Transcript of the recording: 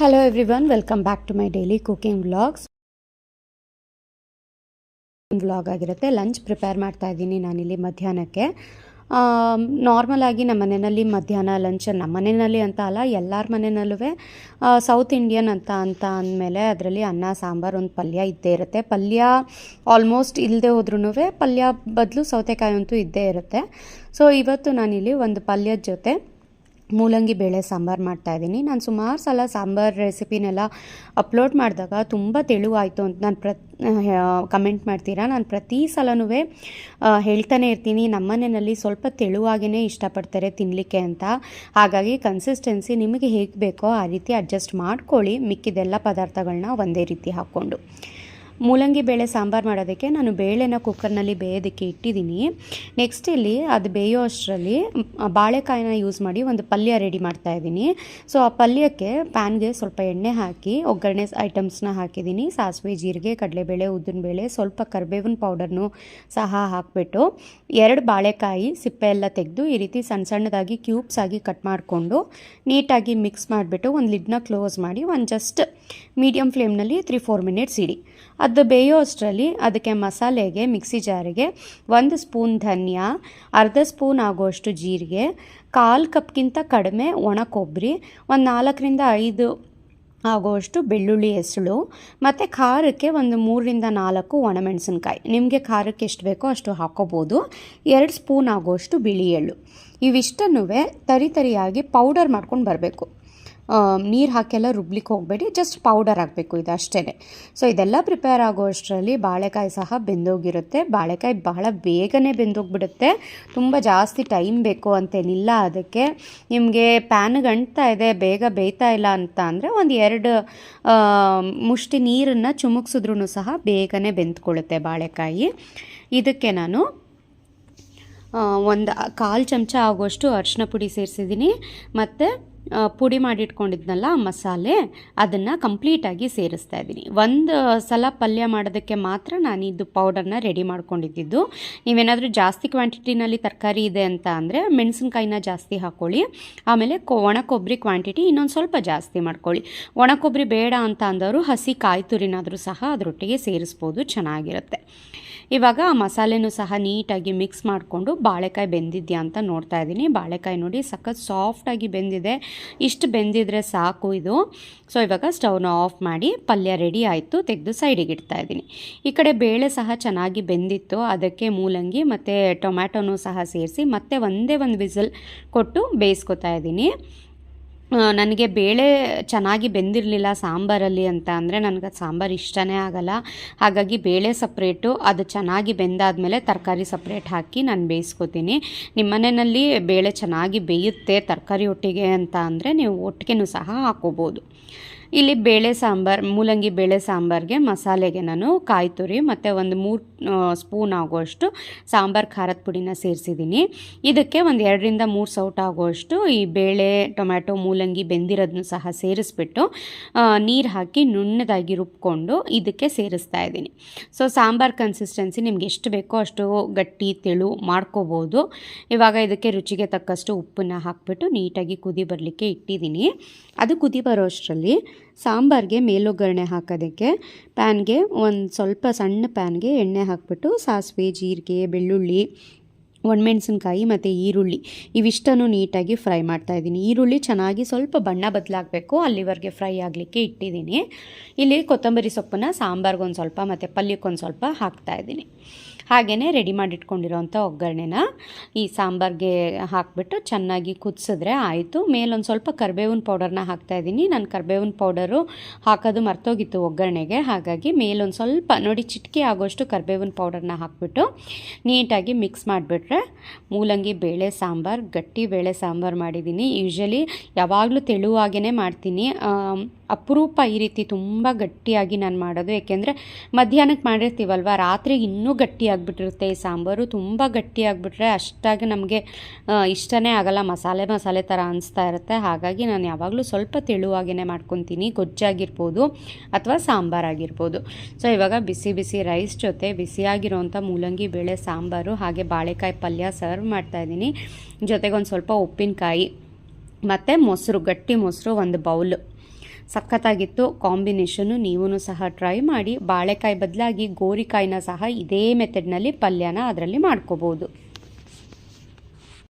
Hello everyone welcome back to my daily cooking vlogs vlog ಆಗಿರುತ್ತೆ lunch prepare ಮಾಡ್ತಾ ಇದ್ದೀನಿ ನಾನಿಲ್ಲಿ ಮಧ್ಯಾಹ್ನಕ್ಕೆ. ನಾರ್ಮಲಾಗಿ ನಮ್ಮ ಮನೆಯಲ್ಲಿ ಮಧ್ಯಾಹ್ನ ಲಂಚ್ ನಮ್ಮ ಮನೆಯಲ್ಲಿ ಅಂತ ಅಲ್ಲ, ಎಲ್ಲರ ಮನೆಯಲ್ಲೂ ಸೌತ್ ಇಂಡಿಯನ್ ಅಂತ ಅಂತ ಅಂದಮೇಲೆ ಅದರಲ್ಲಿ ಅನ್ನ, ಸಾಂಬಾರು ಒಂದು ಪಲ್ಯ ಇದ್ದೇ ಇರುತ್ತೆ. ಪಲ್ಯ ಆಲ್ಮೋಸ್ಟ್ ಇಲ್ಲದೆ ಹೋದ್ರೂ ಪಲ್ಯ ಬದಲು ಸೌತೆಕಾಯಿ ಅಂತೂ ಇದ್ದೇ ಇರುತ್ತೆ. ಸೊ ಇವತ್ತು ನಾನಿಲ್ಲಿ ಒಂದು ಪಲ್ಯದ ಜೊತೆ ಮೂಲಂಗಿ ಬೇಳೆ ಸಾಂಬಾರು ಮಾಡ್ತಾಯಿದ್ದೀನಿ ನಾನು ಸುಮಾರು ಸಲ ಸಾಂಬಾರು ರೆಸಿಪಿನೆಲ್ಲ ಅಪ್ಲೋಡ್ ಮಾಡಿದಾಗ ತುಂಬ ತೆಳುವಾಯಿತು ಅಂತ ನಾನು ಪ್ರ ಕಮೆಂಟ್ ಮಾಡ್ತೀರಾ? ನಾನು ಪ್ರತಿ ಸಲನೂ ಹೇಳ್ತಾನೆ ಇರ್ತೀನಿ. ನಮ್ಮನೆಯಲ್ಲಿ ಸ್ವಲ್ಪ ತೆಳುವಾಗಿಯೇ ಇಷ್ಟಪಡ್ತಾರೆ ತಿನ್ನಲಿಕ್ಕೆ ಅಂತ. ಹಾಗಾಗಿ ಕನ್ಸಿಸ್ಟೆನ್ಸಿ ನಿಮಗೆ ಹೇಗೆ ಬೇಕೋ ಆ ರೀತಿ ಅಡ್ಜಸ್ಟ್ ಮಾಡ್ಕೊಳ್ಳಿ. ಮಿಕ್ಕಿದೆಲ್ಲ ಪದಾರ್ಥಗಳನ್ನ ಒಂದೇ ರೀತಿ ಹಾಕ್ಕೊಂಡು. ಮೂಲಂಗಿ ಬೇಳೆ ಸಾಂಬಾರು ಮಾಡೋದಕ್ಕೆ ನಾನು ಬೇಳೆನ ಕುಕ್ಕರ್ನಲ್ಲಿ ಬೇಯೋದಕ್ಕೆ ಇಟ್ಟಿದ್ದೀನಿ. ನೆಕ್ಸ್ಟ್ ಇಲ್ಲಿ ಅದು ಬೇಯೋ ಅಷ್ಟರಲ್ಲಿ ಬಾಳೆಕಾಯಿನ ಯೂಸ್ ಮಾಡಿ ಒಂದು ಪಲ್ಯ ರೆಡಿ ಮಾಡ್ತಾ ಇದ್ದೀನಿ. ಸೊ ಆ ಪಲ್ಯಕ್ಕೆ ಪ್ಯಾನ್ಗೆ ಸ್ವಲ್ಪ ಎಣ್ಣೆ ಹಾಕಿ, ಒಗ್ಗರಣೆ ಐಟಮ್ಸ್ನ ಹಾಕಿದ್ದೀನಿ. ಸಾಸಿವೆ, ಜೀರಿಗೆ, ಕಡಲೆಬೇಳೆ, ಉದ್ದಿನಬೇಳೆ, ಸ್ವಲ್ಪ ಕರ್ಬೇವಿನ ಪೌಡರ್ನು ಸಹ ಹಾಕಿಬಿಟ್ಟು, ಎರಡು ಬಾಳೆಕಾಯಿ ಸಿಪ್ಪೆ ಎಲ್ಲ ತೆಗೆದು ಈ ರೀತಿ ಸಣ್ಣ ಸಣ್ಣದಾಗಿ ಕ್ಯೂಬ್ಸ್ ಆಗಿ ಕಟ್ ಮಾಡಿಕೊಂಡು, ನೀಟಾಗಿ ಮಿಕ್ಸ್ ಮಾಡಿಬಿಟ್ಟು ಒಂದು ಲಿಡ್ನ ಕ್ಲೋಸ್ ಮಾಡಿ, ಒಂದು ಜಸ್ಟ್ ಮೀಡಿಯಂ ಫ್ಲೇಮ್ನಲ್ಲಿ ತ್ರೀ ಫೋರ್ ಮಿನಿಟ್ಸ್ ಇಡಿ. ಅದು ಬೇಯೋ ಅಷ್ಟರಲ್ಲಿ ಅದಕ್ಕೆ ಮಸಾಲೆಗೆ, ಮಿಕ್ಸಿ ಜಾರಿಗೆ, ಒಂದು ಸ್ಪೂನ್ ಧನಿಯಾ, ಅರ್ಧ ಸ್ಪೂನ್ ಆಗುವಷ್ಟು ಜೀರಿಗೆ, ಕಾಲು ಕಪ್ಗಿಂತ ಕಡಿಮೆ ಒಣ ಕೊಬ್ಬರಿ, ಒಂದು ನಾಲ್ಕರಿಂದ ಐದು ಆಗುವಷ್ಟು ಬೆಳ್ಳುಳ್ಳಿ ಹೆಸಳು, ಮತ್ತು ಖಾರಕ್ಕೆ ಒಂದು ಮೂರರಿಂದ ನಾಲ್ಕು ಒಣಮೆಣಸಿನ್ಕಾಯಿ. ನಿಮಗೆ ಖಾರಕ್ಕೆ ಎಷ್ಟು ಬೇಕೋ ಅಷ್ಟು ಹಾಕೋಬೋದು. ಎರಡು ಸ್ಪೂನ್ ಆಗುವಷ್ಟು ಬಿಳಿ ಎಳ್ಳು. ಇವಿಷ್ಟನ್ನೂ ತರಿ ತರಿಯಾಗಿ ಪೌಡರ್ ಮಾಡ್ಕೊಂಡು ಬರಬೇಕು. ನೀರು ಹಾಕೆಲ್ಲ ರುಬ್ಲಿಕ್ಕೆ ಹೋಗಬೇಡಿ ಜಸ್ಟ್ ಪೌಡರ್ ಹಾಕಬೇಕು ಇದು ಅಷ್ಟೇ ಸೊ ಇದೆಲ್ಲ ಪ್ರಿಪೇರ್ ಆಗೋ ಅಷ್ಟರಲ್ಲಿ ಬಾಳೆಕಾಯಿ ಸಹ ಬೆಂದೋಗಿರುತ್ತೆ. ಬಾಳೆಕಾಯಿ ಬಹಳ ಬೇಗನೆ ಬೆಂದೋಗ್ಬಿಡುತ್ತೆ. ತುಂಬ ಜಾಸ್ತಿ ಟೈಮ್ ಬೇಕು ಅಂತೇನಿಲ್ಲ ಅದಕ್ಕೆ. ನಿಮಗೆ ಪ್ಯಾನ್ಗೆ ಅಂಟ್ತಾ ಇದೆ, ಬೇಗ ಬೇಯ್ತಾ ಇಲ್ಲ ಅಂತ ಅಂದರೆ ಒಂದು ಎರಡು ಮುಷ್ಟಿ ನೀರನ್ನು ಚುಮುಕ್ಸಿದ್ರೂ ಸಹ ಬೇಗನೆ ಬೆಂದ್ಕೊಳ್ಳುತ್ತೆ ಬಾಳೆಕಾಯಿ. ಇದಕ್ಕೆ ನಾನು ಒಂದು ಕಾಲು ಚಮಚ ಆಗೋಷ್ಟು ಅರಿಶಿನ ಪುಡಿ ಸೇರಿಸಿದ್ದೀನಿ. ಮತ್ತು ಪುಡಿ ಮಾಡಿಟ್ಕೊಂಡಿದ್ನಲ್ಲ ಮಸಾಲೆ, ಅದನ್ನು ಕಂಪ್ಲೀಟಾಗಿ ಸೇರಿಸ್ತಾ ಇದ್ದೀನಿ. ಒಂದು ಸಲ ಪಲ್ಯ ಮಾಡೋದಕ್ಕೆ ಮಾತ್ರ ನಾನು ಇದು ಪೌಡರ್ನ ರೆಡಿ ಮಾಡ್ಕೊಂಡಿದ್ದು. ನೀವೇನಾದರೂ ಜಾಸ್ತಿ ಕ್ವಾಂಟಿಟಿನಲ್ಲಿ ತರಕಾರಿ ಇದೆ ಅಂತ ಅಂದರೆ ಮೆಣಸಿನ್ಕಾಯಿನ ಜಾಸ್ತಿ ಹಾಕ್ಕೊಳ್ಳಿ ಆಮೇಲೆ ಕೊ ಒಣ ಕೊಬ್ಬರಿ ಕ್ವಾಂಟಿಟಿ ಇನ್ನೊಂದು ಸ್ವಲ್ಪ ಜಾಸ್ತಿ ಮಾಡ್ಕೊಳ್ಳಿ. ಒಣ ಕೊಬ್ಬರಿ ಬೇಡ ಅಂತ ಅಂದವರು ಹಸಿ ಕಾಯಿ ತುರಿನಾದರೂ ಸಹ ಅದರೊಟ್ಟಿಗೆ ಸೇರಿಸ್ಬೋದು, ಚೆನ್ನಾಗಿರುತ್ತೆ. ಇವಾಗ ಆ ಮಸಾಲೆನೂ ಸಹ ನೀಟಾಗಿ ಮಿಕ್ಸ್ ಮಾಡಿಕೊಂಡು ಬಾಳೆಕಾಯಿ ಬೆಂದಿದ್ಯಾ ಅಂತ ನೋಡ್ತಾ ಇದ್ದೀನಿ. ಬಾಳೆಕಾಯಿ ನೋಡಿ ಸಖತ್ ಸಾಫ್ಟಾಗಿ ಬೆಂದಿದೆ. ಇಷ್ಟು ಬೆಂದಿದ್ರೆ ಸಾಕು ಇದು. ಸೊ ಇವಾಗ ಸ್ಟವ್ನ ಆಫ್ ಮಾಡಿ ಪಲ್ಯ ರೆಡಿ ಆಯಿತು, ತೆಗೆದು ಸೈಡಿಗೆ ಇಡ್ತಾ ಇದ್ದೀನಿ. ಈ ಕಡೆ ಬೇಳೆ ಸಹ ಚೆನ್ನಾಗಿ ಬೆಂದಿತ್ತು. ಅದಕ್ಕೆ ಮೂಲಂಗಿ ಮತ್ತು ಟೊಮ್ಯಾಟೊನೂ ಸಹ ಸೇರಿಸಿ ಮತ್ತೆ ಒಂದೇ ಒಂದು ವಿಸಲ್ ಕೊಟ್ಟು ಬೇಯಿಸ್ಕೊತಾ ಇದ್ದೀನಿ. ನನಗೆ ಬೇಳೆ ಚೆನ್ನಾಗಿ ಬೆಂದಿರಲಿಲ್ಲ ಸಾಂಬಾರಲ್ಲಿ ಅಂತ ಅಂದರೆ ನನಗೆ ಸಾಂಬಾರು ಇಷ್ಟನೇ ಆಗಲ್ಲ. ಹಾಗಾಗಿ ಬೇಳೆ ಸಪ್ರೇಟು, ಅದು ಚೆನ್ನಾಗಿ ಬೆಂದಾದಮೇಲೆ ತರಕಾರಿ ಸಪ್ರೇಟ್ ಹಾಕಿ ನಾನು ಬೇಯಿಸ್ಕೊತೀನಿ. ನಿಮ್ಮ ಮನೆಯಲ್ಲಿ ಬೇಳೆ ಚೆನ್ನಾಗಿ ಬೇಯುತ್ತೆ ತರಕಾರಿ ಒಟ್ಟಿಗೆ ಅಂತ ಅಂದರೆ ನೀವು ಒಟ್ಟಿಗೆನೂ ಸಹ ಹಾಕೋಬೋದು. ಇಲ್ಲಿ ಬೇಳೆ ಸಾಂಬಾರು, ಮೂಲಂಗಿ ಬೇಳೆ ಸಾಂಬಾರಿಗೆ ಮಸಾಲೆಗೆ ನಾನು ಕಾಯಿ ತುರಿ ಮತ್ತು ಒಂದು ಮೂರು ಸ್ಪೂನ್ ಆಗುವಷ್ಟು ಸಾಂಬಾರು ಖಾರದ ಪುಡಿನ ಸೇರಿಸಿದ್ದೀನಿ. ಇದಕ್ಕೆ ಒಂದು ಎರಡರಿಂದ ಮೂರು ಸೌಟ್ ಆಗುವಷ್ಟು ಈ ಬೇಳೆ, ಟೊಮ್ಯಾಟೊ, ಮೂಲಂಗಿ ಬೆಂದಿರೋದನ್ನು ಸಹ ಸೇರಿಸ್ಬಿಟ್ಟು ನೀರು ಹಾಕಿ ನುಣ್ಣದಾಗಿ ರುಬ್ಕೊಂಡು ಇದಕ್ಕೆ ಸೇರಿಸ್ತಾ ಇದ್ದೀನಿ. ಸೊ ಸಾಂಬಾರು ಕನ್ಸಿಸ್ಟೆನ್ಸಿ ನಿಮ್ಗೆ ಎಷ್ಟು ಬೇಕೋ ಅಷ್ಟು ಗಟ್ಟಿ, ತೆಳು ಮಾಡ್ಕೋಬೋದು. ಇವಾಗ ಇದಕ್ಕೆ ರುಚಿಗೆ ತಕ್ಕಷ್ಟು ಉಪ್ಪನ್ನು ಹಾಕ್ಬಿಟ್ಟು ನೀಟಾಗಿ ಕುದಿ ಬರಲಿಕ್ಕೆ ಇಟ್ಟಿದ್ದೀನಿ. ಅದು ಕುದಿ ಬರೋ ಅಷ್ಟರಲ್ಲಿ ಸಾಂಬಾರಿಗೆ ಮೇಲೊಗ್ಗರಣೆ ಹಾಕೋದಕ್ಕೆ ಪ್ಯಾನ್ಗೆ ಒಂದು ಸ್ವಲ್ಪ ಸಣ್ಣ ಪ್ಯಾನ್ಗೆ ಎಣ್ಣೆ ಹಾಕ್ಬಿಟ್ಟು ಸಾಸಿವೆ ಜೀರಿಗೆ ಬೆಳ್ಳುಳ್ಳಿ ಒಣಮೆಣಸಿನ್ಕಾಯಿ ಮತ್ತು ಈರುಳ್ಳಿ, ಇವಿಷ್ಟನ್ನು ನೀಟಾಗಿ ಫ್ರೈ ಮಾಡ್ತಾಯಿದ್ದೀನಿ ಈರುಳ್ಳಿ ಚೆನ್ನಾಗಿ ಸ್ವಲ್ಪ ಬಣ್ಣ ಬದಲಾಗಬೇಕು. ಅಲ್ಲಿವರೆಗೆ ಫ್ರೈ ಆಗಲಿಕ್ಕೆ ಇಟ್ಟಿದ್ದೀನಿ. ಇಲ್ಲಿ ಕೊತ್ತಂಬರಿ ಸೊಪ್ಪನ್ನು ಸಾಂಬಾರ್ಗೊಂದು ಸ್ವಲ್ಪ ಮತ್ತು ಪಲ್ಯಕ್ಕೊಂದು ಸ್ವಲ್ಪ ಹಾಕ್ತಾಯಿದ್ದೀನಿ ಹಾಗೆಯೇ ರೆಡಿ ಮಾಡಿಟ್ಕೊಂಡಿರೋಂಥ ಒಗ್ಗರಣೆನ ಈ ಸಾಂಬಾರಿಗೆ ಹಾಕಿಬಿಟ್ಟು ಚೆನ್ನಾಗಿ ಕುದಿಸಿದ್ರೆ ಆಯಿತು. ಮೇಲೊಂದು ಸ್ವಲ್ಪ ಕರ್ಬೇವಿನ ಪೌಡರ್ನ ಹಾಕ್ತಾಯಿದ್ದೀನಿ ನಾನು ಕರ್ಬೇವಿನ ಪೌಡರು ಹಾಕೋದು ಮರ್ತೋಗಿತ್ತು ಒಗ್ಗರಣೆಗೆ. ಹಾಗಾಗಿ ಮೇಲೊಂದು ಸ್ವಲ್ಪ, ನೋಡಿ ಚಿಟಕಿ ಆಗೋಷ್ಟು ಕರ್ಬೇವಿನ ಪೌಡರ್ನ ಹಾಕಿಬಿಟ್ಟು ನೀಟಾಗಿ ಮಿಕ್ಸ್ ಮಾಡಿಬಿಟ್ರೆ ಮೂಲಂಗಿ ಬೇಳೆ ಸಾಂಬಾರು ಗಟ್ಟಿ ಬೇಳೆ ಸಾಂಬಾರು ಮಾಡಿದ್ದೀನಿ. ಯೂಶ್ವಲಿ ಯಾವಾಗಲೂ ತೆಳುವಾಗೇ ಮಾಡ್ತೀನಿ. ಅಪರೂಪ ಈ ರೀತಿ ತುಂಬ ಗಟ್ಟಿಯಾಗಿ ನಾನು ಮಾಡೋದು. ಏಕೆಂದರೆ ಮಧ್ಯಾಹ್ನಕ್ಕೆ ಮಾಡಿರ್ತೀವಲ್ವ ರಾತ್ರಿಗೆ ಇನ್ನೂ ಗಟ್ಟಿಯಾಗಿಬಿಟ್ಟಿರುತ್ತೆ. ಈ ಸಾಂಬಾರು ತುಂಬ ಗಟ್ಟಿಯಾಗಿಬಿಟ್ರೆ ಅಷ್ಟಾಗಿ ನಮಗೆ ಇಷ್ಟನೇ ಆಗಲ್ಲ. ಮಸಾಲೆ ಮಸಾಲೆ ಥರ ಅನಿಸ್ತಾ ಇರುತ್ತೆ. ಹಾಗಾಗಿ ನಾನು ಯಾವಾಗಲೂ ಸ್ವಲ್ಪ ತೆಳುವಾಗೇ ಮಾಡ್ಕೊತೀನಿ. ಗೊಜ್ಜಾಗಿರ್ಬೋದು ಅಥವಾ ಸಾಂಬಾರಾಗಿರ್ಬೋದು. ಸೊ, ಇವಾಗ ಬಿಸಿ ಬಿಸಿ ರೈಸ್ ಜೊತೆ ಬಿಸಿಯಾಗಿರುವಂಥ ಮೂಲಂಗಿ, ಬೇಳೆ, ಸಾಂಬಾರು, ಹಾಗೆ ಬಾಳೆಕಾಯಿ ಪಲ್ಯ ಸರ್ವ್ ಮಾಡ್ತಾಯಿದ್ದೀನಿ ಜೊತೆಗೆ ಒಂದು ಸ್ವಲ್ಪ ಉಪ್ಪಿನಕಾಯಿ, ಮತ್ತು ಮೊಸರು, ಗಟ್ಟಿ ಮೊಸರು, ಒಂದು ಬೌಲು. ಸಖತ್ತಾಗಿತ್ತು. ಕಾಂಬಿನೇಷನ್ನು ನೀವೂ ಸಹ ಟ್ರೈ ಮಾಡಿ. ಬಾಳೆಕಾಯಿ ಬದಲಾಗಿ ಗೋರಿಕಾಯಿನ ಸಹ ಇದೇ ಮೆಥಡ್ನಲ್ಲಿ ಪಲ್ಯನ ಅದರಲ್ಲಿ ಮಾಡ್ಕೋಬೋದು.